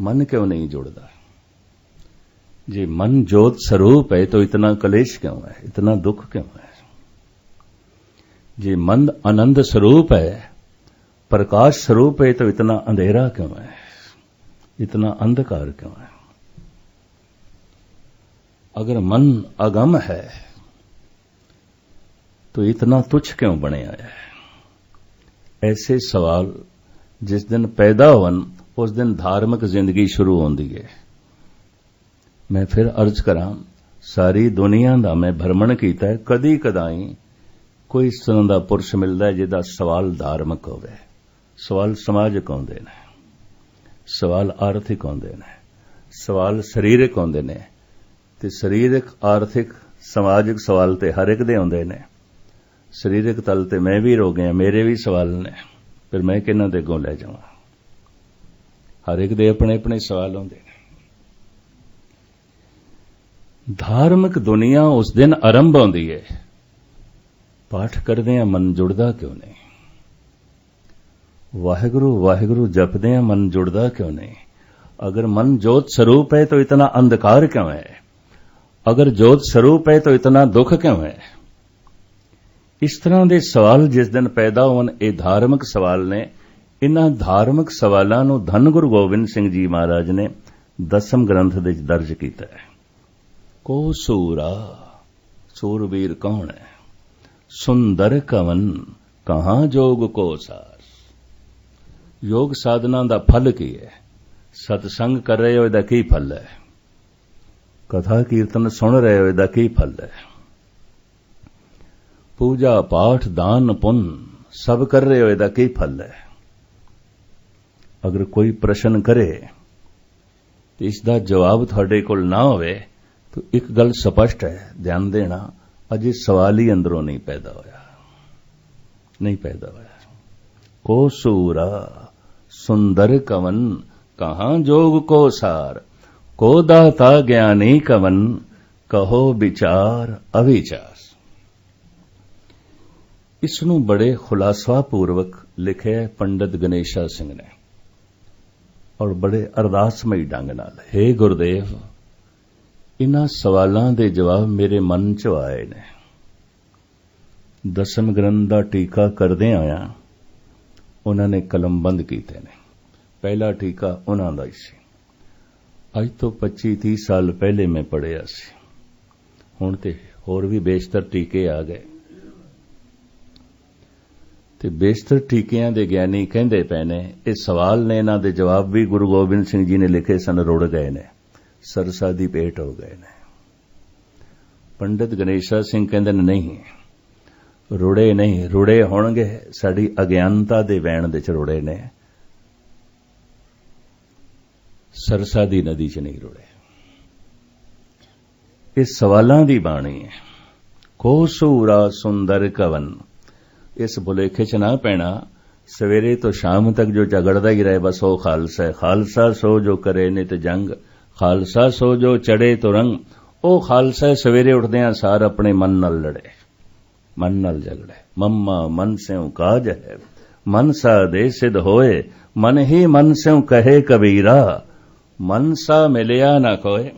मन क्यों नहीं जुड़ता? जी, मन ज्योत स्वरूप है तो इतना कलेश क्यों है? इतना दुख क्यों है? जी मन आनंद स्वरूप है, प्रकाश स्वरूप है तो इतना अंधेरा क्यों है? इतना अंधकार क्यों है? अगर मन अगम है तो इतना तुच्छ क्यों बने आया है? ऐसे सवाल जिस दिन पैदा होवन ਉਸ ਦਿਨ ਧਾਰਮਿਕ ਜ਼ਿੰਦਗੀ ਸ਼ੁਰੂ ਹੁੰਦੀ ਹੈ ਮੈਂ ਫਿਰ ਅਰਜ਼ ਕਰਾਂ ਸਾਰੀ ਦੁਨੀਆ ਦਾ ਮੈਂ ਭਰਮਣ ਕੀਤਾ ਹੈ ਕਦੀ ਕਦਾਈ ਕੋਈ ਇਸ ਤਰ੍ਹਾਂ ਦਾ ਪੁਰਸ਼ ਮਿਲਦਾ ਹੈ ਜਿਹਦਾ ਸਵਾਲ ਧਾਰਮਿਕ ਹੋਵੇ ਸਵਾਲ ਸਮਾਜਿਕ ਆਉਂਦੇ ਨੇ ਸਵਾਲ ਆਰਥਿਕ ਆਉਂਦੇ ਨੇ ਸਵਾਲ ਸਰੀਰਕ ਆਉਂਦੇ ਨੇ ਤੇ ਸਰੀਰਕ ਆਰਥਿਕ ਸਮਾਜਿਕ ਸਵਾਲ ਤੇ ਹਰ ਇੱਕ ਦੇ ਆਉਂਦੇ ਨੇ ਸਰੀਰਕ ਤਲ ਤੇ ਮੈਂ ਵੀ ਰੋ ਗਿਆ ਮੇਰੇ ਵੀ ਸਵਾਲ ਨੇ ਫਿਰ ਮੈਂ ਕਿਹਨਾਂ ਦੇ ਅੱਗੋਂ ਲੈ ਜਾਵਾਂ ਹਰ ਇੱਕ ਦੇ ਆਪਣੇ ਆਪਣੇ ਸਵਾਲ ਹੁੰਦੇ ਨੇ ਧਾਰਮਿਕ ਦੁਨੀਆ ਉਸ ਦਿਨ ਆਰੰਭ ਹੁੰਦੀ ਹੈ ਪਾਠ ਕਰਦੇ ਆ ਮਨ ਜੁੜਦਾ ਕਿਉਂ ਨਹੀਂ ਵਾਹਿਗੁਰੂ ਵਾਹਿਗੁਰੂ ਜਪਦੇ ਆ ਮਨ ਜੁੜਦਾ ਕਿਉਂ ਨਹੀਂ अगर मन ज्योत स्वरूप है तो इतना अंधकार क्यों है अगर ज्योत स्वरूप है तो इतना दुख क्यों है ਇਸ ਤਰ੍ਹਾਂ ਦੇ ਸਵਾਲ ਜਿਸ ਦਿਨ ਪੈਦਾ ਹੋਣ ਇਹ ਧਾਰਮਿਕ ਸਵਾਲ ਨੇ ਇਹਨਾਂ ਧਾਰਮਿਕ ਸਵਾਲਾਂ ਨੂੰ ਧੰਨ ਗੁਰੂ ਗੋਬਿੰਦ ਸਿੰਘ ਜੀ ਮਹਾਰਾਜ ਨੇ ਦਸਮ ਗ੍ਰੰਥ ਦੇ ਵਿੱਚ ਦਰਜ ਕੀਤਾ ਹੈ। ਕੋ ਸੂਰਾ, ਸੂਰਬੀਰ ਕੌਣ ਹੈ? ਸੁੰਦਰ ਕਵਨ, ਕਹਾਂ ਜੋਗ ਕੋ ਸਾਰ? ਯੋਗ ਸਾਧਨਾ ਦਾ ਫਲ ਕੀ ਹੈ? ਸਤਸੰਗ ਕਰ ਰਹੇ ਹੋ, ਇਹਦਾ ਕੀ ਫਲ ਹੈ? ਕਥਾ ਕੀਰਤਨ ਸੁਣ ਰਹੇ ਹੋ, ਇਹਦਾ ਕੀ ਫਲ ਹੈ? ਪੂਜਾ ਪਾਠ ਦਾਨ ਪੁੰਨ, ਸਭ ਕਰ ਰਹੇ ਹੋ, ਇਹਦਾ ਕੀ ਫਲ ਹੈ? ਅਗਰ ਕੋਈ ਪ੍ਰਸ਼ਨ ਕਰੇ ਤੇ ਇਸ ਦਾ ਜਵਾਬ ਤੁਹਾਡੇ ਕੋਲ ਨਾ ਹੋਵੇ, ਤਾਂ ਇੱਕ ਗੱਲ ਸਪਸ਼ਟ ਹੈ, ਧਿਆਨ ਦੇਣਾ, ਅਜੇ ਸਵਾਲ ਹੀ ਅੰਦਰੋਂ ਨਹੀਂ ਪੈਦਾ ਹੋਇਆ। ਨਹੀਂ ਪੈਦਾ ਹੋਇਆ। ਕੋ ਸੂਰਾ, ਸੁੰਦਰ ਕਵਨ, ਕਹਾਂ ਜੋਗ ਕੋ ਸਾਰ? ਕੋ ਦਾਤਾ ਗਿਆਨੀ ਕਵਨ, ਕਹੋ ਵਿਚਾਰ ਅਵਿਚਾਰ? ਇਸ ਨੂੰ ਬੜੇ ਖੁਲਾਸਾ ਪੂਰਵਕ ਲਿਖਿਆ ਪੰਡਤ ਗਣੇਸ਼ਾ ਸਿੰਘ ਨੇ। ਔਰ ਬੜੇ ਅਰਦਾਸਮਈ ਢੰਗ ਨਾਲ। हे ਗੁਰਦੇਵ, ਇਨ੍ਹਾਂ ਸਵਾਲਾਂ ਦੇ ਜਵਾਬ ਮੇਰੇ ਮਨ 'ਚ ਆਏ ਨੇ। ਦਸਮ ਗ੍ਰੰਥ ਦਾ ਟੀਕਾ ਕਰਦੇ ਆਇਆ ਉਹਨਾਂ ਨੇ ਕਲਮਬੰਦ ਕੀਤੇ ਨੇ। ਪਹਿਲਾ ਟੀਕਾ ਉਹਨਾਂ ਦਾ ਹੀ ਸੀ। ਅੱਜ ਤੋਂ 25 30 ਸਾਲ ਪਹਿਲੇ ਮੈਂ ਪੜਿਆ ਸੀ। ਹੁਣ ਤੇ ਹੋਰ ਵੀ ਬੇਸ਼ਤਰ ਟੀਕੇ ਆ ਗਏ। ਤੇ ਬੇਸ਼ਤਰ ਟੀਕਿਆਂ ਦੇ ਗਿਆਨੀ ਕਹਿੰਦੇ ਪਏ ਨੇ, ਇਹ ਸਵਾਲ ਨੇ, ਇਹਨਾਂ ਦੇ ਜਵਾਬ ਵੀ ਗੁਰੂ ਗੋਬਿੰਦ ਸਿੰਘ ਜੀ ਨੇ ਲਿਖੇ ਸਨ, ਰੁੜ ਗਏ ਨੇ, ਸਰਸਾ ਦੀ ਪੇਟ ਹੋ ਗਏ ਨੇ। ਪੰਡਿਤ ਗਣੇਸ਼ਾ ਸਿੰਘ ਕਹਿੰਦੇ ਨੇ, ਨਹੀਂ, ਰੁੜੇ ਨਹੀਂ, ਰੁੜੇ ਹੋਣਗੇ, ਸਾਡੀ ਅਗਿਆਨਤਾ ਦੇ ਵੈਣ ਦੇ ਚ ਰੁੜੇ ਨੇ। ਸਰਸਾ ਦੀ ਨਦੀ ਚ ਨਹੀਂ ਰੁੜੇ। ਇਹ ਸਵਾਲਾਂ ਦੀ ਬਾਣੀ ਹੈ, ਕੋ ਸੁੰਦਰ ਕਵਨ ਇਸ ਭੁਲੇਖੇ ਚ ਨਾ ਪੈਣਾ। ਸਵੇਰੇ ਤੋਂ ਸ਼ਾਮ ਤੱਕ ਜੋ ਝਗੜਦਾ ਹੀ ਰਹੇ, ਬਸ ਉਹ ਖਾਲਸਾ ਹੈ। ਖਾਲਸਾ ਸੋ ਜੋ ਕਰੇ ਨਿਤ ਜੰਗ, ਖਾਲਸਾ ਸੋ ਜੋ ਚੜੇ ਤੋ ਰੰਗ, ਉਹ ਖਾਲਸਾ ਸਵੇਰੇ ਉੱਠਦਿਆਂ ਸਾਰ ਆਪਣੇ ਮਨ ਨਾਲ ਲੜੇ। ਮਨ ਨਾਲ ਝਗੜੇ ਮੰਮਾ, ਮਨ ਸਿਉ ਕਾਜ ਹੈ। ਮਨ ਸਾ ਦੇ ਸਿਧ ਹੋਏ, ਮਨ ਹੀ ਮਨ ਸਿਉ ਕਹੇ ਕਬੀਰਾ। ਮਨ ਸਾ ਮਿਲਿਆ ਨਾ ਕੋਏ।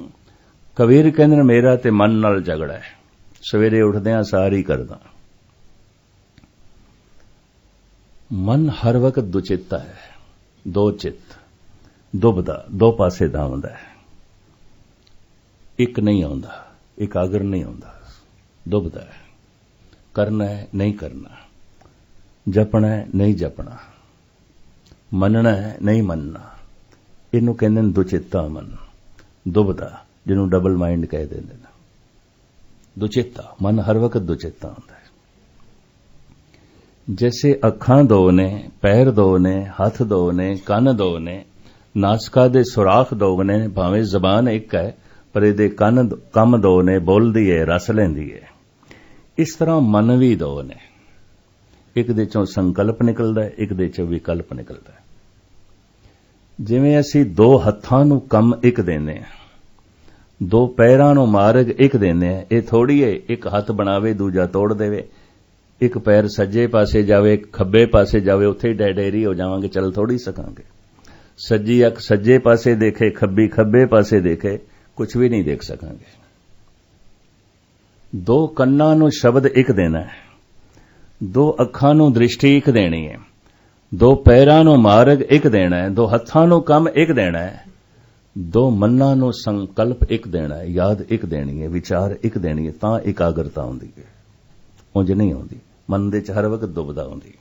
ਕਬੀਰ ਕਹਿੰਦੇ ਮੇਰਾ ਤੇ ਮਨ ਨਾਲ ਝਗੜਾ ਹੈ। ਸਵੇਰੇ ਉਠਦਿਆਂ ਸਾਰ ਹੀ ਕਰਦਾ। ਮਨ ਹਰ ਵਕਤ ਦੁਚਿੱਤਾ ਹੈ। ਦੋ ਚਿੱਤ ਦੁਬਦਾ ਦੋ ਪਾਸੇ ਦਾ ਧਾਵਦਾ ਹੈ। ਇੱਕ ਨਹੀਂ ਆਉਂਦਾ ਇਕਾਗਰ ਨਹੀਂ ਆਉਂਦਾ ਦੁਬਦਾ ਹੈ। ਕਰਨਾ ਹੈ, ਨਹੀਂ ਕਰਨਾ। ਜਪਣਾ ਹੈ, ਨਹੀਂ ਜਪਣਾ। ਮੰਨਣਾ ਹੈ, ਨਹੀਂ ਮੰਨਣਾ। ਇਹਨੂੰ ਕਹਿੰਦੇ ਨੇ ਦੁਚਿੱਤਾ ਮਨ। ਦੁਬਦਾ ਜਿਹਨੂੰ ਡਬਲ ਮਾਈਂਡ ਕਹਿ ਦਿੰਦੇ ਨੇ। ਦੁਚਿੱਤਾ, ਮਨ ਹਰ ਵਕਤ ਦੁਚਿੱਤਾ ਹੁੰਦਾ ਹੈ। ਜੈਸੇ ਅੱਖਾਂ ਦੋ ਨੇ ਪੈਰ ਦੋ ਨੇ ਹੱਥ ਦੋ ਨੇ ਕੰਨ ਦੋ ਨੇ ਨਾਸਕਾ ਦੇ ਸੁਰਾਖ ਦੋ ਨੇ ਭਾਵੇਂ ਜ਼ਬਾਨ ਇੱਕ ਹੈ ਪਰ ਇਹਦੇ ਕੰਨ ਕੰਮ ਦੋ ਨੇ ਬੋਲਦੀ ਹੈ ਰਸ ਲੈਂਦੀ ਹੈ ਇਸ ਤਰ੍ਹਾਂ ਮਨ ਵੀ ਦੋ ਨੇ ਇੱਕ ਦੇ ਚੋਂ ਸੰਕਲਪ ਨਿਕਲਦਾ ਹੈ ਇੱਕ ਦੇ ਚੋਂ ਵਿਕਲਪ ਨਿਕਲਦਾ ਹੈ ਜਿਵੇਂ ਅਸੀਂ ਦੋ ਹੱਥਾਂ ਨੂੰ ਕੰਮ ਇੱਕ ਦਿੰਦੇ ਹਾਂ ਦੋ ਪੈਰਾਂ ਨੂੰ ਮਾਰਗ ਇੱਕ ਦਿੰਦੇ ਹਾਂ ਇਹ ਥੋੜੀ ਹੈ ਇੱਕ ਹੱਥ ਬਣਾਵੇ ਦੂਜਾ ਤੋੜ ਦੇਵੇ ਇੱਕ ਪੈਰ ਸੱਜੇ ਪਾਸੇ ਜਾਵੇ ਖੱਬੇ ਪਾਸੇ ਜਾਵੇ, ਉੱਥੇ ਹੀ ਡੈਡੇਰੀ ਹੋ ਜਾਵਾਂਗੇ, ਚੱਲ ਥੋੜੀ ਸਕਾਂਗੇ। ਸੱਜੀ ਅੱਖ ਸੱਜੇ ਪਾਸੇ ਦੇਖੇ, ਖੱਬੀ ਖੱਬੇ ਪਾਸੇ ਦੇਖੇ ਕੁਝ ਵੀ ਨਹੀਂ ਦੇਖ ਸਕਾਂਗੇ। ਦੋ ਕੰਨਾਂ ਨੂੰ ਸ਼ਬਦ ਇੱਕ ਦੇਣਾ ਹੈ, ਦੋ ਅੱਖਾਂ ਨੂੰ ਦ੍ਰਿਸ਼ਟੀ ਇੱਕ ਦੇਣੀ ਹੈ, ਦੋ ਪੈਰਾਂ ਨੂੰ ਮਾਰਗ ਇੱਕ ਦੇਣਾ ਹੈ, ਦੋ ਹੱਥਾਂ ਨੂੰ ਕੰਮ ਇੱਕ ਦੇਣਾ ਹੈ, ਦੋ ਮਨਾਂ ਨੂੰ ਸੰਕਲਪ ਇੱਕ ਦੇਣਾ ਹੈ, ਯਾਦ ਇੱਕ ਦੇਣੀ ਹੈ, ਵਿਚਾਰ ਇੱਕ ਦੇਣੀ ਹੈ, ਤਾਂ ਇਕਾਗਰਤਾ ਆਉਂਦੀ ਹੈ। ਉਂਝ ਨਹੀਂ ਆਉਂਦੀ। ਮਨ ਦੇ ਚ ਹਰ ਵਕਤ ਦੁਬਦਾ ਹੁੰਦੀ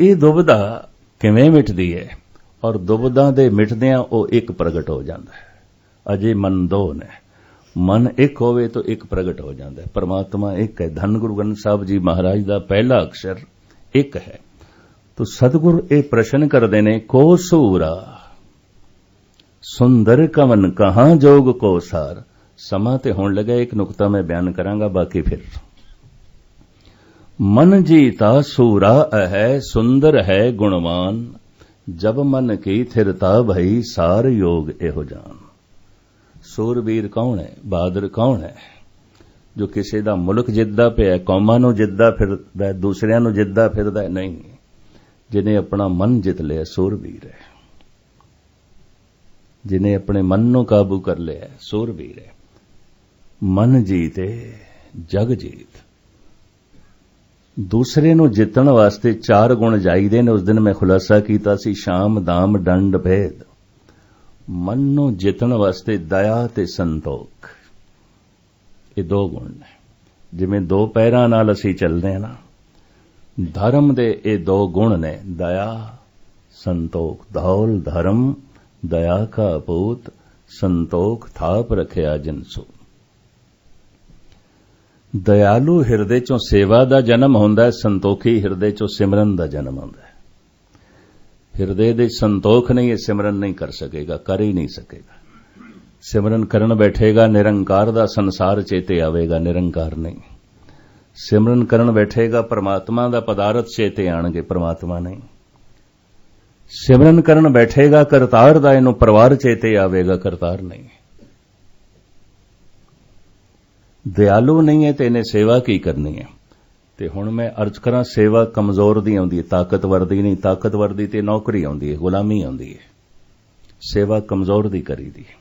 ਇਹ ਦੁਬਦਾ ਕਿਵੇਂ ਮਿਟਦੀ ਹੈ? ਔਰ ਦੁਬਦਾ ਦੇ ਮਿਟਦਿਆਂ ਉਹ ਇੱਕ ਪ੍ਰਗਟ ਹੋ ਜਾਂਦਾ ਹੈ। ਅਜੇ ਮਨ ਦੋ ਨੇ। ਮਨ ਇੱਕ ਹੋਵੇ ਤਾਂ ਇੱਕ ਪ੍ਰਗਟ ਹੋ ਜਾਂਦਾ ਹੈ। ਪਰਮਾਤਮਾ ਇੱਕ ਹੈ। ਧੰਨ ਗੁਰੂ ਗ੍ਰੰਥ ਸਾਹਿਬ ਜੀ ਮਹਾਰਾਜ ਦਾ ਪਹਿਲਾ ਅਕਸ਼ਰ ਇੱਕ ਹੈ। ਤੋ ਸਤਿਗੁਰ ਇਹ ਪ੍ਰਸ਼ਨ ਕਰਦੇ ਨੇ, ਕੋ ਸੂਰਾ? ਸੁੰਦਰ ਕਵਨ ਕਹਾਂ ਜੋਗ ਕੋ ਸਾਰ? ਸਮਾਂ ਤੇ ਹੋਣ ਲੱਗਾ ਇੱਕ ਨੁਕਤਾ ਮੈਂ ਬਿਆਨ ਕਰਾਂਗਾ, ਬਾਕੀ ਫਿਰ। ਮਨ ਜੀਤਾ ਸੂਰਾ ਹੈ ਸੁੰਦਰ ਹੈ ਗੁਣਵਾਨ। ਜਬ ਮਨ ਕੀ ਥਿਰਤਾ ਭਈ, ਸਾਰ ਯੋਗ ਇਹੋ ਜਾਨ। ਸੂਰਬੀਰ ਕੌਣ ਹੈ? ਬਹਾਦਰ ਕੌਣ ਹੈ? ਜੋ ਕਿਸੇ ਦਾ ਮੁਲਕ ਜਿੱਤਦਾ ਪਿਆ, ਕੌਮਾਂ ਨੂੰ ਜਿੱਤਦਾ ਫਿਰਦਾ, ਦੂਸਰਿਆਂ ਨੂੰ ਜਿੱਤਦਾ ਫਿਰਦਾ ਨਹੀਂ। ਜਿਨੇ ਆਪਣਾ ਮਨ ਜਿੱਤ ਲਿਆ, ਸੂਰਬੀਰ ਹੈ। ਜਿਨੇ ਆਪਣੇ ਮਨ ਨੂੰ ਕਾਬੂ ਕਰ ਲਿਆ, ਸੂਰਬੀਰ ਹੈ। ਮਨ ਜੀਤੇ, ਜਗ ਜੀਤ। ਦੂਸਰੇ ਨੂੰ ਜਿੱਤਣ ਵਾਸਤੇ ਚਾਰ ਗੁਣ ਚਾਹੀਦੇ ਨੇ। ਉਸ ਦਿਨ ਮੈਂ ਖੁਲਾਸਾ ਕੀਤਾ ਸੀ, ਸ਼ਾਮ, ਦਾਮ, ਡੰਡ, ਭੇਦ। ਮਨ ਨੂੰ ਜਿੱਤਣ ਵਾਸਤੇ ਦਇਆ ਤੇ ਸੰਤੋਖ। ਇਹ ਦੋ ਗੁਣ ਨੇ। ਜਿਵੇਂ ਦੋ ਪੈਰਾਂ ਨਾਲ ਅਸੀਂ ਚੱਲਦੇ ਹਾਂ ਨਾ, ਧਰਮ ਦੇ ਇਹ ਦੋ ਗੁਣ ਨੇ। ਦਇਆ, ਸੰਤੋਖ। ਧੌਲ ਧਰਮ, ਦਇਆ ਕਾ ਪੂਤ ਸੰਤੋਖ ਥਾਪ ਰਖਿਆ ਜਿਨਸੂ ਦਇਆਲੂ ਹਿਰਦੇ ਚੋਂ ਸੇਵਾ ਦਾ ਜਨਮ ਹੁੰਦਾ ਹੈ, ਸੰਤੋਖੀ ਹਿਰਦੇ ਚੋਂ ਸਿਮਰਨ ਦਾ ਜਨਮ ਹੁੰਦਾ ਹੈ। ਹਿਰਦੇ ਦੇ ਸੰਤੋਖ ਨਹੀਂ, ਇਹ ਸਿਮਰਨ ਨਹੀਂ ਕਰ ਸਕੇਗਾ, ਕਰ ਹੀ ਨਹੀਂ ਸਕੇਗਾ। ਸਿਮਰਨ ਕਰਨ ਬੈਠੇਗਾ, ਨਿਰੰਕਾਰ ਦਾ ਸੰਸਾਰ ਚੇਤੇ ਆਵੇਗਾ, ਨਿਰੰਕਾਰ ਨਹੀਂ। ਸਿਮਰਨ ਕਰਨ ਬੈਠੇਗਾ, ਪਰਮਾਤਮਾ ਦਾ ਪਦਾਰਥ ਚੇਤੇ ਆਣਗੇ, ਪਰਮਾਤਮਾ ਨਹੀਂ। ਸਿਮਰਨ ਕਰਨ ਬੈਠੇਗਾ, ਕਰਤਾਰ ਦਾ ਇਹਨੂੰ ਪਰਿਵਾਰ ਚੇਤੇ ਆਵੇਗਾ, ਕਰਤਾਰ ਨਹੀਂ। ਦਿਆਲੂ ਨਹੀਂ ਹੈ ਤੇ ਇਹਨੇ ਸੇਵਾ ਕੀ ਕਰਨੀ ਹੈ? ਤੇ ਹੁਣ ਮੈਂ ਅਰਜ਼ ਕਰਾਂ, ਸੇਵਾ ਕਮਜ਼ੋਰ ਦੀ ਆਉਂਦੀ ਹੈ, ਤਾਕਤਵਰ ਦੀ ਨਹੀਂ, ਤਾਕਤਵਰ ਦੀ ਤੇ ਨੌਕਰੀ ਆਉਂਦੀ ਹੈ, ਗੁਲਾਮੀ ਆਉਂਦੀ ਹੈ। ਸੇਵਾ ਕਮਜ਼ੋਰ ਦੀ ਕਰੀਦੀ ਹੈ।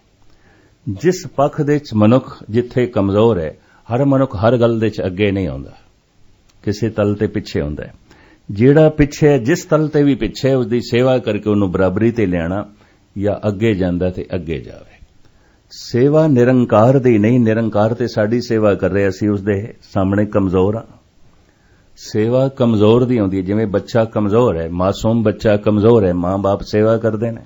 ਜਿਸ ਪੱਖ ਦੇ ਚ ਮਨੁੱਖ ਜਿੱਥੇ ਕਮਜ਼ੋਰ ਹੈ, ਹਰ ਮਨੁੱਖ ਹਰ ਗੱਲ ਦੇ ਚ ਅੱਗੇ ਨਹੀਂ ਆਉਂਦਾ। ਕਿਸੇ ਤਲ ਤੇ ਪਿੱਛੇ ਆਉਂਦਾ ਹੈ। ਜਿਹੜਾ ਪਿੱਛੇ ਹੈ, ਜਿਸ ਤਲ ਤੇ ਵੀ ਪਿੱਛੇ ਉਸ ਦੀ ਸੇਵਾ ਕਰਕੇ ਉਹਨੂੰ ਬਰਾਬਰੀ ਤੇ ਲਿਆਣਾ ਜਾਂ ਅੱਗੇ ਜਾਂਦਾ ਤੇ ਅੱਗੇ ਜਾਵੇ। ਸੇਵਾ ਨਿਰੰਕਾਰ ਦੀ ਨਹੀਂ, ਨਿਰੰਕਾਰ ਤੇ ਸਾਡੀ ਸੇਵਾ ਕਰ ਰਿਹਾ ਸੀ ਉਸ ਦੇ ਸਾਹਮਣੇ ਕਮਜ਼ੋਰ ਆ ਸੇਵਾ ਕਮਜ਼ੋਰ ਦੀ ਹੁੰਦੀ ਹੈ, ਜਿਵੇਂ ਬੱਚਾ ਕਮਜ਼ੋਰ ਹੈ, ਮਾਸੂਮ ਬੱਚਾ ਕਮਜ਼ੋਰ ਹੈ, ਮਾਂ-ਬਾਪ ਸੇਵਾ ਕਰਦੇ ਨੇ।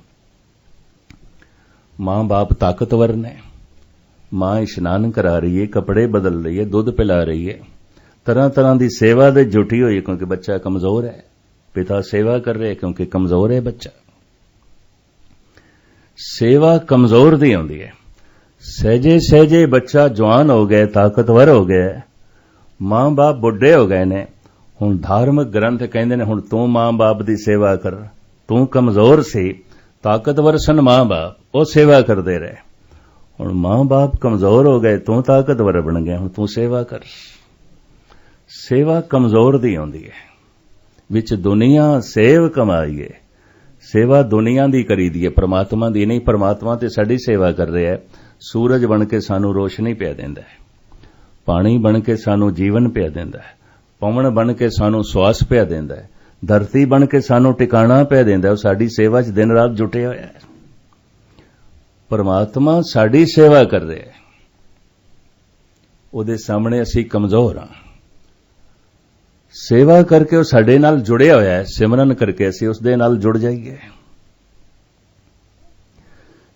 ਮਾਂ-ਬਾਪ ਤਾਕਤਵਰ ਨੇ। ਮਾਂ ਇਸ਼ਨਾਨ ਕਰਾ ਰਹੀ ਹੈ, ਕੱਪੜੇ ਬਦਲ ਰਹੀ ਹੈ, ਦੁੱਧ ਪਿਲਾ ਰਹੀ ਹੈ। ਤਰ੍ਹਾਂ ਤਰ੍ਹਾਂ ਦੀ ਸੇਵਾ ਦੇ ਜੁਟੀ ਹੋਈ ਕਿਉਂਕਿ ਬੱਚਾ ਕਮਜ਼ੋਰ ਹੈ। ਪਿਤਾ ਸੇਵਾ ਕਰ ਰਿਹਾ ਕਿਉਂਕਿ ਕਮਜ਼ੋਰ ਹੈ ਬੱਚਾ। ਸੇਵਾ ਕਮਜ਼ੋਰ ਦੀ ਹੁੰਦੀ ਹੈ। ਸਹਜੇ ਸਹਜੇ ਬੱਚਾ ਜਵਾਨ ਹੋ ਗਿਆ, ਤਾਕਤਵਰ ਹੋ ਗਿਆ। ਮਾਂ-ਬਾਪ ਬੁੱਢੇ ਹੋ ਗਏ ਨੇ। ਹੁਣ ਧਾਰਮਿਕ ਗ੍ਰੰਥ ਕਹਿੰਦੇ ਨੇ, ਹੁਣ ਤੂੰ ਮਾਂ-ਬਾਪ ਦੀ ਸੇਵਾ ਕਰ। ਤੂੰ ਕਮਜ਼ੋਰ ਸੀ, ਤਾਕਤਵਰ ਸਨ ਮਾਂ-ਬਾਪ ਉਹ ਸੇਵਾ ਕਰਦੇ ਰਹੇ। ਹੁਣ ਮਾਂ-ਬਾਪ ਕਮਜ਼ੋਰ ਹੋ ਗਏ, ਤੂੰ ਤਾਕਤਵਰ ਬਣ ਗਿਆ, ਹੁਣ ਤੂੰ ਸੇਵਾ ਕਰ। ਸੇਵਾ ਕਮਜ਼ੋਰ ਦੀ ਆਉਂਦੀ ਹੈ। ਵਿੱਚ ਦੁਨੀਆ ਸੇਵ ਕਮਾਈਏ ਸੇਵਾ ਦੁਨੀਆ ਦੀ ਕਰੀਦੀ ਹੈ, ਪ੍ਰਮਾਤਮਾ ਦੀ, ਨਹੀਂ, ਪ੍ਰਮਾਤਮਾ ਤੇ ਸਾਡੀ ਸੇਵਾ ਕਰ ਰਿਹਾ ਹੈ। ਸੂਰਜ ਬਣ ਕੇ ਸਾਨੂੰ ਰੋਸ਼ਨੀ ਪਿਆ ਦਿੰਦਾ ਹੈ। ਪਾਣੀ ਬਣ ਕੇ ਸਾਨੂੰ ਜੀਵਨ ਪਿਆ ਦਿੰਦਾ ਹੈ। ਪਵਨ ਬਣ ਕੇ ਸਾਨੂੰ ਸਵਾਸ ਪਿਆ ਦਿੰਦਾ ਹੈ। ਧਰਤੀ ਬਣ ਕੇ ਸਾਨੂੰ ਟਿਕਾਣਾ ਪਿਆ ਦਿੰਦਾ ਉਹ ਸਾਡੀ ਸੇਵਾ 'ਚ ਦਿਨ ਰਾਤ ਜੁਟਿਆ ਹੋਇਆ ਹੈ। ਪਰਮਾਤਮਾ ਸਾਡੀ ਸੇਵਾ ਕਰ ਰਿਹਾ ਹੈ। ਉਹਦੇ ਸਾਹਮਣੇ ਅਸੀਂ ਕਮਜ਼ੋਰ ਹਾਂ। ਸੇਵਾ ਕਰਕੇ ਉਹ ਸਾਡੇ ਨਾਲ ਜੁੜਿਆ ਹੋਇਆ ਹੈ, ਸਿਮਰਨ ਕਰਕੇ ਅਸੀਂ ਉਸ ਦੇ ਨਾਲ ਜੁੜ ਜਾਈਏ।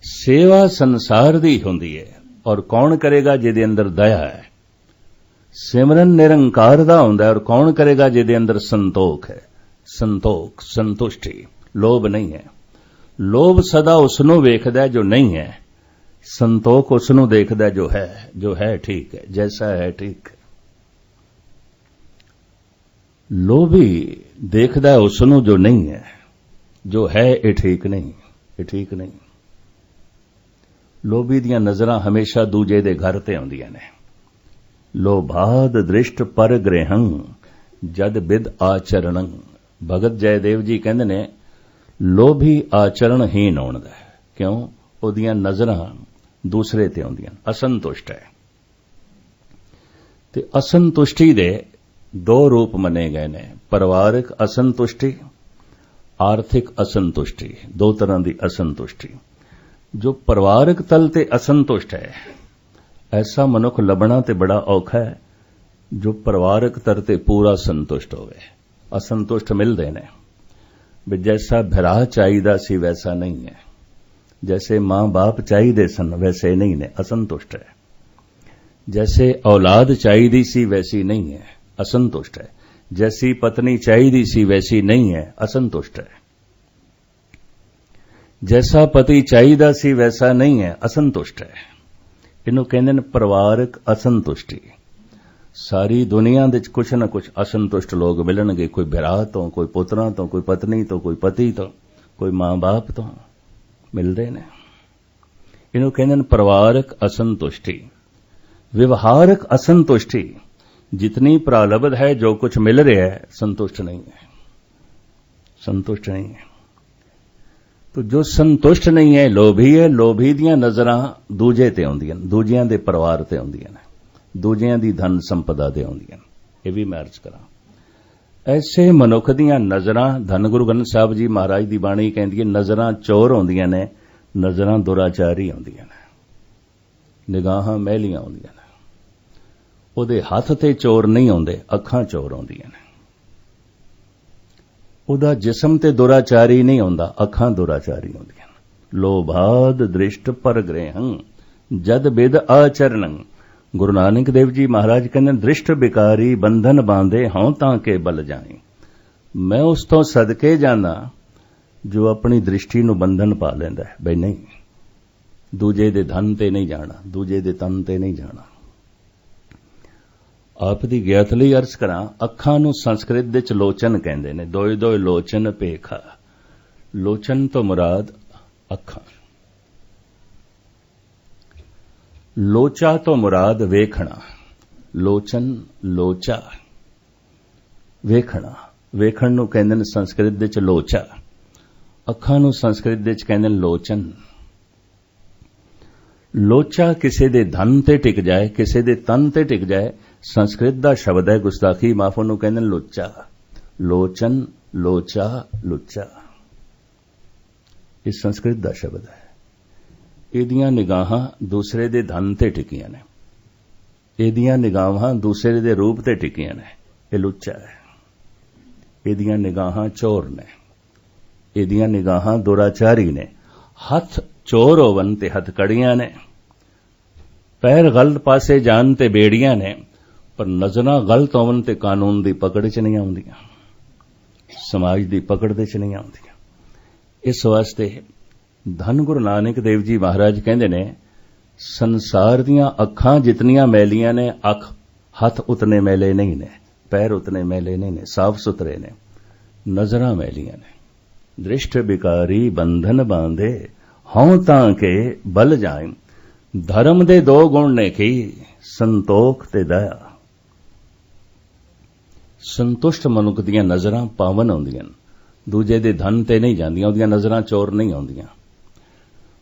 ਸੇਵਾ ਸੰਸਾਰ ਦੀ ਹੁੰਦੀ ਹੈ ਔਰ ਕੌਣ ਕਰੇਗਾ ਜਿਹਦੇ ਅੰਦਰ ਦਇਆ ਹੈ? ਸਿਮਰਨ ਨਿਰੰਕਾਰ ਦਾ ਹੁੰਦਾ ਔਰ ਕੌਣ ਕਰੇਗਾ ਜਿਹਦੇ ਅੰਦਰ ਸੰਤੋਖ ਹੈ? ਸੰਤੋਖ, ਸੰਤੁਸ਼ਟੀ, ਲੋਭ ਨਹੀਂ ਹੈ। ਲੋਭ ਸਦਾ ਉਸ ਨੂੰ ਵੇਖਦਾ ਜੋ ਨਹੀਂ ਹੈ। ਸੰਤੋਖ ਉਸ ਨੂੰ ਦੇਖਦਾ ਜੋ ਹੈ ਜੋ ਹੈ ਠੀਕ ਹੈ, ਜੈਸਾ ਹੈ ਠੀਕ ਲੋਭੀ ਦੇਖਦਾ ਉਸ ਨੂੰ ਜੋ ਨਹੀਂ ਹੈ, ਜੋ ਹੈ ਇਹ ਠੀਕ ਨਹੀਂ, ਇਹ ਠੀਕ ਨਹੀਂ। ਲੋਭੀ ਦੀਆਂ ਨਜ਼ਰਾਂ ਹਮੇਸ਼ਾ ਦੂਜੇ ਦੇ ਘਰ ਤੇ ਆਉਂਦੀਆਂ ਨੇ। ਲੋਭਾਦ ਦ੍ਰਿਸ਼ਟ ਪਰ ਗ੍ਰਹਿੰ, ਜਦ ਬਿਦ ਆਚਰਣੰ। ਭਗਤ ਜੈਦੇਵ ਜੀ ਕਹਿੰਦੇ ਨੇ, ਲੋਭੀ ਆਚਰਣਹੀਨ ਹੋਣ ਦਾ ਕਿਉਂ? ਉਹਦੀਆਂ ਨਜ਼ਰਾਂ ਦੂਸਰੇ ਤੇ ਆਉਂਦੀਆਂ ਅਸੰਤੁਸ਼ਟ ਹੈ। ਤੇ ਅਸੰਤੁਸ਼ਟੀ ਦੇ ਦੋ ਰੂਪ ਮੰਨੇ ਗਏ ਨੇ। ਪਰਿਵਾਰਕ ਅਸੰਤੁਸ਼ਟੀ, ਆਰਥਿਕ ਅਸੰਤੁਸ਼ਟੀ, ਦੋ ਤਰ੍ਹਾਂ ਦੀ ਅਸੰਤੁਸ਼ਟੀ। ਜੋ ਪਰਿਵਾਰਕ ਤਲ ਤੇ ਅਸੰਤੁਸ਼ਟ ਹੈ, ਐਸਾ ਮਨੁੱਖ ਲੱਭਣਾ ਤੇ ਬੜਾ ਔਖਾ ਹੈ, ਜੋ ਪਰਿਵਾਰਕ ਤਰ ਤੇ ਪੂਰਾ ਸੰਤੁਸ਼ਟ ਹੋਵੇ। ਅਸੰਤੁਸ਼ਟ ਮਿਲਦੇ ਨੇ। ਵੀ ਜੈਸਾ ਭਰਾ ਚਾਹੀਦਾ ਸੀ ਵੈਸਾ ਨਹੀਂ ਹੈ। ਜੈਸੇ ਮਾਂ-ਬਾਪ ਚਾਹੀਦੇ ਸਨ ਵੈਸੇ ਨਹੀਂ ਨੇ, ਅਸੰਤੁਸ਼ਟ ਹੈ। ਜੈਸੇ ਔਲਾਦ ਚਾਹੀਦੀ ਸੀ ਵੈਸੀ ਨਹੀਂ ਹੈ। ਅਸੰਤੁਸ਼ਟ ਹੈ। ਜੈਸੀ ਪਤਨੀ ਚਾਹੀਦੀ ਸੀ, ਵੈਸੀ ਨਹੀਂ ਹੈ। ਅਸੰਤੁਸ਼ਟ ਹੈ। ਜੈਸਾ ਪਤੀ ਚਾਹੀਦਾ ਸੀ, ਵੈਸਾ ਨਹੀਂ ਹੈ। ਅਸੰਤੁਸ਼ਟ ਹੈ। ਇਹਨੂੰ ਕਹਿੰਦੇ ਨੇ ਪਰਿਵਾਰਕ ਅਸੰਤੁਸ਼ਟੀ। ਸਾਰੀ ਦੁਨੀਆ ਦੇ ਵਿੱਚ ਕੁਛ ਨਾ ਕੁਛ ਅਸੰਤੁਸ਼ਟ ਲੋਕ ਮਿਲਣਗੇ। ਕੋਈ ਭਰਾ ਤੋਂ, ਕੋਈ ਪੁੱਤਰਾਂ ਤੋਂ, ਕੋਈ ਪਤਨੀ ਤੋਂ, ਕੋਈ ਪਤੀ ਤੋਂ, ਕੋਈ ਮਾਂ-ਬਾਪ ਤੋਂ ਮਿਲਦੇ ਨੇ। ਇਹਨੂੰ ਕਹਿੰਦੇ ਨੇ ਪਰਿਵਾਰਕ ਅਸੰਤੁਸ਼ਟੀ। ਵਿਵਹਾਰਕ ਅਸੰਤੁਸ਼ਟੀ। ਜਿਤਨੀ ਪ੍ਰਾਲਬਧ ਹੈ ਜੋ ਕੁਝ ਮਿਲ ਰਿਹਾ ਹੈ ਸੰਤੁਸ਼ਟ ਨਹੀਂ ਹੈ ਸੰਤੁਸ਼ਟ ਨਹੀਂ ਹੈ ਤੋ ਜੋ ਸੰਤੁਸ਼ਟ ਨਹੀਂ ਹੈ ਲੋਭੀ ਹੈ ਲੋਭੀ ਦੀਆਂ ਨਜ਼ਰਾਂ ਦੂਜੇ ਤੇ ਆਉਂਦੀਆਂ ਨੇ ਦੂਜਿਆਂ ਦੇ ਪਰਿਵਾਰ ਤੇ ਆਉਂਦੀਆਂ ਨੇ ਦੂਜਿਆਂ ਦੀ ਧਨ ਸੰਪਦਾ ਤੇ ਆਉਂਦੀਆਂ ਨੇ ਇਹ ਵੀ ਮੈਂ ਅਰਜ਼ ਕਰਾਂ ਐਸੇ ਮਨੁੱਖ ਦੀਆਂ ਨਜ਼ਰਾਂ ਧੰਨ ਗੁਰੂ ਗ੍ਰੰਥ ਸਾਹਿਬ ਜੀ ਮਹਾਰਾਜ ਦੀ ਬਾਣੀ ਕਹਿੰਦੀ ਹੈ ਨਜ਼ਰਾਂ ਚੋਰ ਆਉਂਦੀਆਂ ਨੇ ਨਜ਼ਰਾਂ ਦੁਰਾਚਾਰੀ ਆਉਂਦੀਆਂ ਨੇ ਨਿਗਾਹਾਂ ਮਹਿਲੀਆਂ ਆਉਂਦੀਆਂ ਨੇ ਉਹਦੇ ਹੱਥ ਤੇ ਚੋਰ ਨਹੀਂ ਆਉਂਦੇ, ਅੱਖਾਂ ਚੋਰ ਆਉਂਦੀਆਂ ਨੇ। ਉਹਦਾ ਜਿਸਮ ਤੇ ਦੁਰਾਚਾਰੀ ਨਹੀਂ ਆਉਂਦਾ, ਅੱਖਾਂ ਦੁਰਾਚਾਰੀ ਆਉਂਦੀਆਂ ਨੇ। ਲੋਭਾਦ ਦ੍ਰਿਸ਼ਟ ਪਰਗ੍ਰਹਿੰ, ਜਦ ਬਿਦ ਆਚਰਣੰ ਗੁਰੂ ਨਾਨਕ ਦੇਵ ਜੀ ਮਹਾਰਾਜ ਕਹਿੰਦੇ ਦ੍ਰਿਸ਼ਟ ਬਿਕਾਰੀ ਬੰਧਨ ਬਾਂਦੇ ਹਉ ਤਾਂ ਕੇ ਬਲ ਜਾਏ ਮੈਂ ਉਸ ਤੋਂ ਸਦਕੇ ਜਾਂਦਾ ਜੋ ਆਪਣੀ ਦ੍ਰਿਸ਼ਟੀ ਨੂੰ ਬੰਧਨ ਪਾ ਲੈਂਦਾ ਹੈ। ਬਈ ਨਹੀਂ, ਦੂਜੇ ਦੇ ਧਨ ਤੇ ਨਹੀਂ ਜਾਣਾ, ਦੂਜੇ ਦੇ ਤਨ ਤੇ ਨਹੀਂ ਜਾਣਾ। ਆਪ ਦੀ ਗਿਆਤ ਲਈ ਅਰਜ਼ ਕਰਾਂ, ਅੱਖਾਂ ਨੂੰ ਸੰਸਕ੍ਰਿਤ ਦੇ ਚ ਲੋਚਨ ਕਹਿੰਦੇ ਨੇ। ਦੋਏ ਦੋਏ ਲੋਚਨ ਪੇਖਾ। ਲੋਚਨ ਤੋਂ ਮੁਰਾਦ ਅੱਖਾਂ। ਲੋਚਾ ਤੋਂ ਮੁਰਾਦ ਵੇਖਣਾ। ਲੋਚਨ, ਲੋਚਾ। ਵੇਖਣਾ। ਵੇਖਣ ਨੂੰ ਕਹਿੰਦੇ ਨੇ ਸੰਸਕ੍ਰਿਤ ਦੇ ਚ ਲੋਚਾ। ਅੱਖਾਂ ਨੂੰ ਸੰਸਕ੍ਰਿਤ ਦੇ ਚ ਕਹਿੰਦੇ ਨੇ ਲੋਚਨ। ਲੋਚਾ ਕਿਸੇ ਦੇ ਧਨ ਤੇ ਟਿਕ ਜਾਏ, ਕਿਸੇ ਦੇ ਤਨ ਤੇ ਟਿਕ ਜਾਏ ਸੰਸਕ੍ਰਿਤ ਦਾ ਸ਼ਬਦ ਹੈ ਗੁਸਤਾਖੀ, ਮਾਫ ਨੂੰ ਕਹਿੰਦੇ ਨੇ ਲੋਚਾ। ਲੋਚਨ, ਲੋਚਾ, ਲੁੱਚਾ। ਇਹ ਸੰਸਕ੍ਰਿਤ ਦਾ ਸ਼ਬਦ ਹੈ। ਇਹਦੀਆਂ ਨਿਗਾਹਾਂ ਦੂਸਰੇ ਦੇ ਧਨ ਤੇ ਟਿਕੀਆਂ ਨੇ। ਇਹਦੀਆਂ ਨਿਗਾਹਾਂ ਦੂਸਰੇ ਦੇ ਰੂਪ ਤੇ ਟਿਕੀਆਂ ਨੇ। ਇਹ ਲੁੱਚਾ ਹੈ। ਇਹਦੀਆਂ ਨਿਗਾਹਾਂ ਚੋਰ ਨੇ। ਇਹਦੀਆਂ ਨਿਗਾਹਾਂ ਦੁਰਾਚਾਰੀ ਨੇ। ਹੱਥ ਚੋਰ ਹੋਵਨ ਤੇ ਹੱਥ ਕੜੀਆਂ ਨੇ। ਪੈਰ ਗਲਤ ਪਾਸੇ ਜਾਣ ਤੇ ਬੇੜੀਆਂ ਨੇ। ਪਰ ਨਜ਼ਰਾਂ ਗਲਤ ਹੋਵਨ ਤੇ ਕਾਨੂੰਨ ਦੀ ਪਕੜ 'ਚ ਨਹੀਂ ਆਉਂਦੀਆਂ। ਸਮਾਜ ਦੀ ਪਕੜ ਦੇ 'ਚ ਨਹੀਂ ਆਉਂਦੀਆਂ। ਇਸ ਵਾਸਤੇ ਧੰਨ ਗੁਰੂ ਨਾਨਕ ਦੇਵ ਜੀ ਮਹਾਰਾਜ ਕਹਿੰਦੇ ਨੇ, ਸੰਸਾਰ ਦੀਆਂ ਅੱਖਾਂ ਜਿਤਨੀਆਂ ਮੈਲੀਆਂ ਨੇ, ਅੱਖ ਹੱਥ ਉਤਨੇ ਮੈਲੇ ਨਹੀਂ ਨੇ, ਪੈਰ ਉਤਨੇ ਮੈਲੇ ਨਹੀਂ ਨੇ, ਸਾਫ਼ ਸੁਥਰੇ ਨੇ, ਨਜ਼ਰਾਂ ਮੈਲੀਆਂ ਨੇ। ਦ੍ਰਿਸ਼ਟ ਬਿਕਾਰੀ ਬੰਧਨ ਬਾਂਦੇ ਹਉ ਤਾਂ ਕੇ ਬਲ ਜਾਏ ਧਰਮ ਦੇ ਦੋ ਗੁਣ ਨੇ ਕੀ, ਸੰਤੋਖ ਤੇ ਦਇਆ। ਸੰਤੁਸ਼ਟ ਮਨੁੱਖ ਦੀਆਂ ਨਜ਼ਰਾਂ ਪਾਵਨ ਆਉਂਦੀਆਂ ਦੂਜੇ ਦੇ ਧਨ ਤੇ ਨਹੀਂ ਜਾਂਦੀਆਂ, ਉਹਦੀਆਂ ਨਜ਼ਰਾਂ ਚੋਰ ਨਹੀਂ ਆਉਂਦੀਆਂ।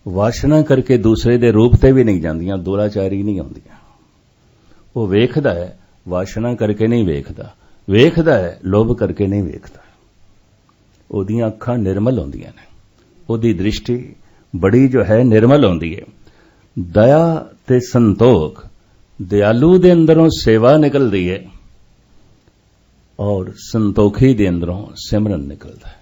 ਵਾਸ਼ਨਾ ਕਰਕੇ ਦੂਸਰੇ ਦੇ ਰੂਪ ਤੇ ਵੀ ਨਹੀਂ ਜਾਂਦੀਆਂ, ਦੁਰਾਚਾਰੀ ਨਹੀਂ ਆਉਂਦੀਆਂ। ਉਹ ਵੇਖਦਾ ਹੈ ਵਾਸ਼ਨਾ ਕਰਕੇ ਨਹੀਂ ਵੇਖਦਾ। ਵੇਖਦਾ ਹੈ, ਲੋਭ ਕਰਕੇ ਨਹੀਂ ਵੇਖਦਾ। ਉਹਦੀਆਂ ਅੱਖਾਂ ਨਿਰਮਲ ਹੁੰਦੀਆਂ ਨੇ। ਉਹਦੀ ਦ੍ਰਿਸ਼ਟੀ ਬੜੀ ਜੋ ਹੈ ਨਿਰਮਲ ਹੁੰਦੀ ਹੈ। ਦਇਆ ਤੇ ਸੰਤੋਖ, ਦਿਆਲੂ ਦੇ ਅੰਦਰੋਂ ਸੇਵਾ ਨਿਕਲਦੀ ਹੈ। ਔਰ ਸੰਤੋਖੀ ਦੇ ਅੰਦਰੋਂ ਸਿਮਰਨ ਨਿਕਲਦਾ ਹੈ।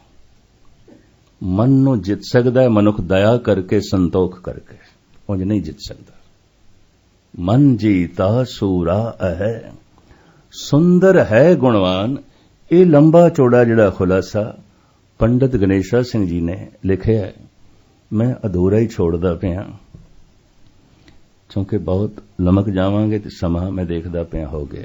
ਮਨ ਨੂੰ ਜਿੱਤ ਸਕਦਾ ਹੈ, ਮਨੁੱਖ ਦਇਆ ਕਰਕੇ ਸੰਤੋਖ ਕਰਕੇ। ਉਂਝ ਨਹੀਂ ਜਿੱਤ ਸਕਦਾ। ਮਨ ਜੀਤਾ ਸੂਰਾ ਹੈ ਸੁੰਦਰ ਹੈ ਗੁਣਵਾਨ। ਇਹ ਲੰਬਾ ਚੌੜਾ ਜਿਹੜਾ ਖੁਲਾਸਾ ਪੰਡਤ ਗਣੇਸ਼ਾ ਸਿੰਘ ਜੀ ਨੇ ਲਿਖਿਆ ਹੈ। ਮੈਂ ਅਧੂਰਾ ਹੀ ਛੋੜਦਾ ਪਿਆ। ਕਿਉਂਕਿ ਬਹੁਤ ਲਮਕ ਜਾਵਾਂਗੇ ਤੇ ਸਮਾਂ ਮੈਂ ਦੇਖਦਾ ਪਿਆ ਹੋ ਗਿਆ।